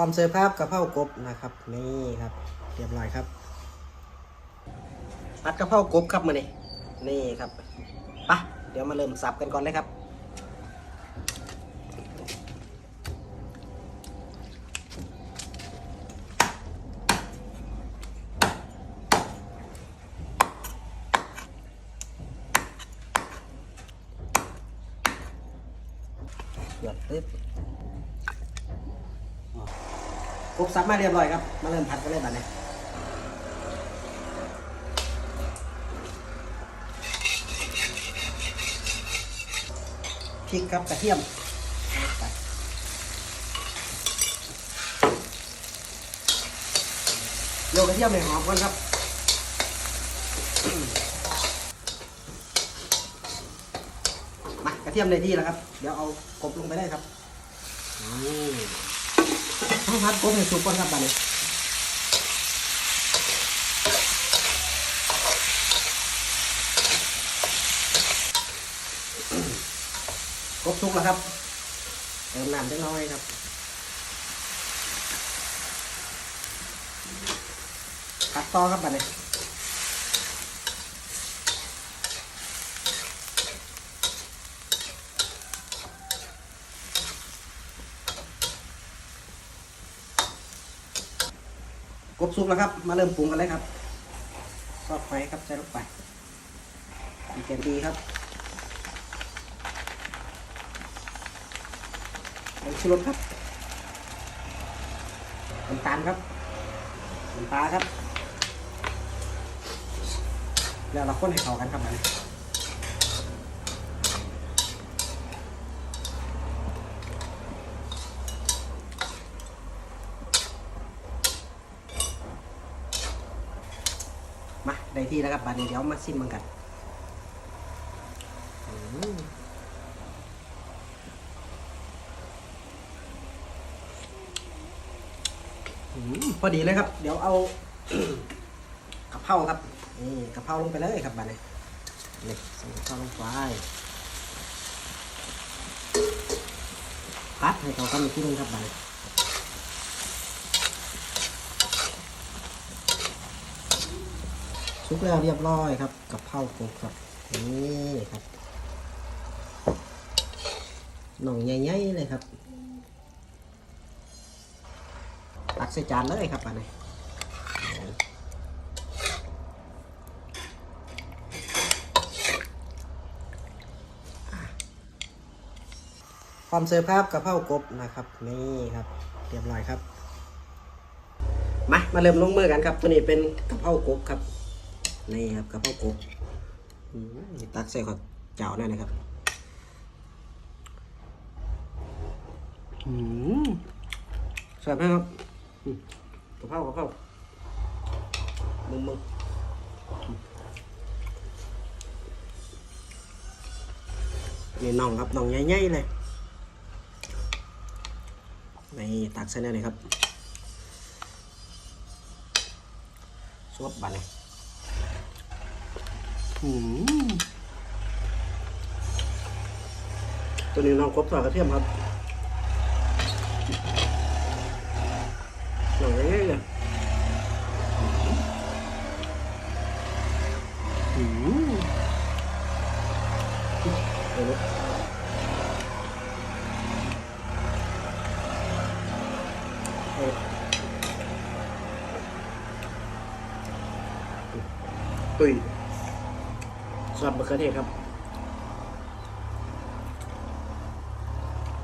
ความเสิร์ฟครับกะเพรากบนะครับ นี่ครับ เรียบร้อยครับผัดกะเพรากบครับมานี่นี่ครับปะเดี๋ยวมาเริ่มสับกันก่อนเลยครับหยดปึ๊บอ๋ อกบซับมาเรียบร้อยครับ มาเริ่มผัดกันเลยบัดนี้พริกครับกระเทียมโยกกระเทียมให้หอมก่อนครับมากระเทียมในที่แล้วครับ เดี๋ยวเอากบลงไปได้ครับ นี่ต้องพัดกบให้สุกก่อนครับบัดนี้กบสุกแล้วครับเติมน้ำเล็กน้อยครับผัดต่อครับบัดนี้ กบสุกแล้วครับ มาเริ่มปรุงกันเลยครับซอสไฟครับใส่ลงไปดีเกมดีครับผงชูรสครับน้ำตาลครับน้ำปลาครับ แล้วเราคนให้เข้ากันครับมัน มาได้ที่แล้วครับบัดนี้เดี๋ยวมาซิมมันกันพอดีเลยครับ เดี๋ยวเอากะเพราครับนี่กะเพราลงไปเลยครับบัดนี้นี่ใส่กะเพราลงไปพัดให้เขากันอีกทีนึงครับบัดนี้ ชุกแล้วเรียบร้อยครับกับเผากบครับนี่ครับหน่องใหญ่ๆเลยครับตักใส่จานเลยครับอันนี้ความเสิร์ฟครับกะเพรากบนะครับนี่ครับ เรียบร้อยครับมามาเริ่มลงมือกันครับ ตัวนี้เป็นกะเพรากบครับ นี่ครับกระเพรากบตักใส่ข้าวเจ้านั่นนะครับอืมใส่ไหมครับกระเพรากระเพรามึงมึงนี่น่องครับน่องใหญ่ๆเลยนี่ตักใส่นั่นเลยครับสวบบานเลย ตัวนี้น้องครบสอดกระเทียมครับหน่อยง่าเลยอืมเดี๋ยวนะเออตุย ซอสมะเขือเทศครับ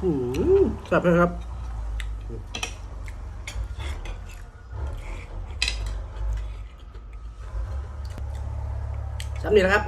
อืมแซ่บเลยครับสำเร็จแล้วครับ